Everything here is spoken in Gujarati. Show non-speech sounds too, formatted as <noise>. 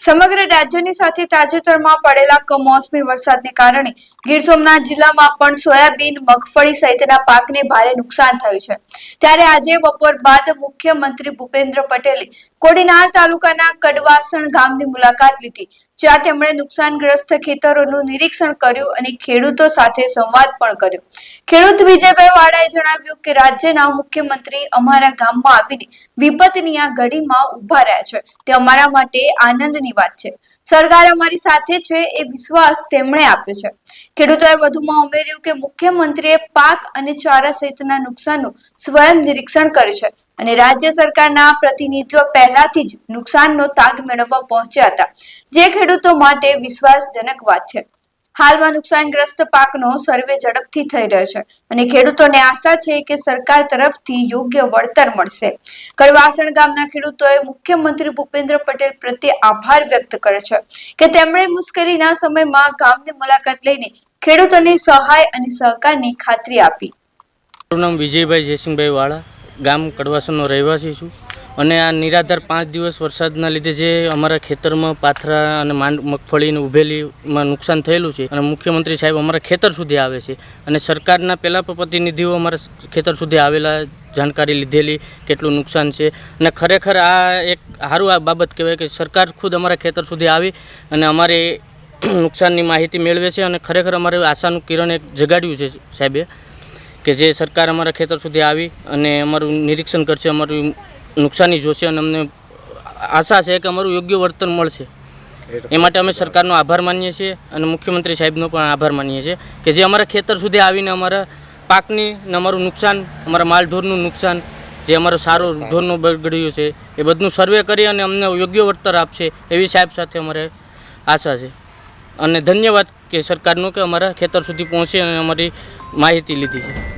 સમગ્ર રાજ્યની સાથે તાજેતરમાં પડેલા કમોસમી વરસાદને કારણે ગીર સોમનાથ જિલ્લામાં પણ સોયાબીન, મગફળી સહિતના પાકને ભારે નુકસાન થયું છે. ત્યારે આજે બપોર બાદ મુખ્યમંત્રી ભૂપેન્દ્ર પટેલે કોડીનાર તાલુકાના કડવાસણ ગામની મુલાકાત લીધી, જ્યાં તેમણે નુકસાનગ્રસ્ત ખેતરોનું નિરીક્ષણ કર્યું અને ખેડૂતો સાથે સંવાદ પણ કર્યો. ખેડૂત વિજયભાઈ વાળાએ જણાવ્યું કે રાજ્યના મુખ્યમંત્રી અમારા ગામમાં આવીને વિપતની આ ઘડીમાં ઊભા રહ્યા છે. તે અમારા માટે આનંદની વાત છે. સરકાર અમારી સાથે છે એ વિશ્વાસ તેમણે આપ્યો છે. ખેડૂતોએ વધુમાં ઉમેર્યું કે મુખ્યમંત્રીએ પાક અને ચારા સહિતના નુકસાનનું સ્વયં નિરીક્ષણ કર્યું છે અને રાજ્ય સરકારના પ્રતિનિધિઓ પહેલાથી જ નુકસાનનો તાગ મેળવવા પહોંચ્યા હતા. જે ખેડૂતો માટે વિશ્વાસજનક વાત છે. હાલમાં નુકસાનગ્રસ્ત પાકનો સર્વે ઝડપથી થઈ રહ્યો છે. અને ખેડૂતોને આશા છે કે સરકાર તરફથી યોગ્ય વળતર મળશે. કડવાસણ ગામના ખેડૂતોએ મુખ્યમંત્રી ભૂપેન્દ્ર પટેલ પ્રત્યે આભાર વ્યક્ત કર્યો છે કે તેમણે મુશ્કેલીના સમયમાં ગામની મુલાકાત લઈને ખેડૂતોની સહાય અને સહકારની ખાતરી આપી. મારું નામ વિજયભાઈ જયસિંહભાઈ વાળા, ગામ કડવાસણનો રહેવાસી છું. અને આ નિરાધાર પાંચ દિવસ વરસાદના લીધે જે અમારા ખેતરમાં પાથરા અને માંડ, મગફળીને ઉભેલીમાં નુકસાન થયેલું છે અને મુખ્યમંત્રી સાહેબ અમારા ખેતર સુધી આવે છે અને સરકારના પહેલાં પણ પ્રતિનિધિઓ અમારા ખેતર સુધી આવેલા જાણકારી લીધેલી કેટલું નુકસાન છે અને ખરેખર આ એક સારું આ બાબત કહેવાય કે સરકાર ખુદ અમારા ખેતર સુધી આવી અને અમારે <coughs> નુકસાનની માહિતી મેળવે છે અને ખરેખર અમારે આશાનું કિરણ એક જગાડ્યું છે સાહેબે કે જે સરકાર અમારા ખેતર સુધી આવી અને અમારું નિરીક્ષણ કરશે, અમારું નુકસાની જોશે અને અમને આશા છે કે અમારું યોગ્ય વળતર મળશે. એ માટે અમે સરકારનો આભાર માનીએ છીએ અને મુખ્યમંત્રી સાહેબનો પણ આભાર માનીએ છીએ કે જે અમારા ખેતર સુધી આવીને અમારા પાકની ને અમારું નુકસાન, અમારા માલઢોરનું નુકસાન, જે અમારો સારો ઢોરનું બગડ્યું છે, એ બધું સર્વે કરી અને અમને યોગ્ય વળતર આપશે એવી સાહેબ સાથે અમારે આશા છે. અને ધન્યવાદ કે સરકારનું કે અમારા ખેતર સુધી પહોંચી અને અમારી માહિતી લીધી છે.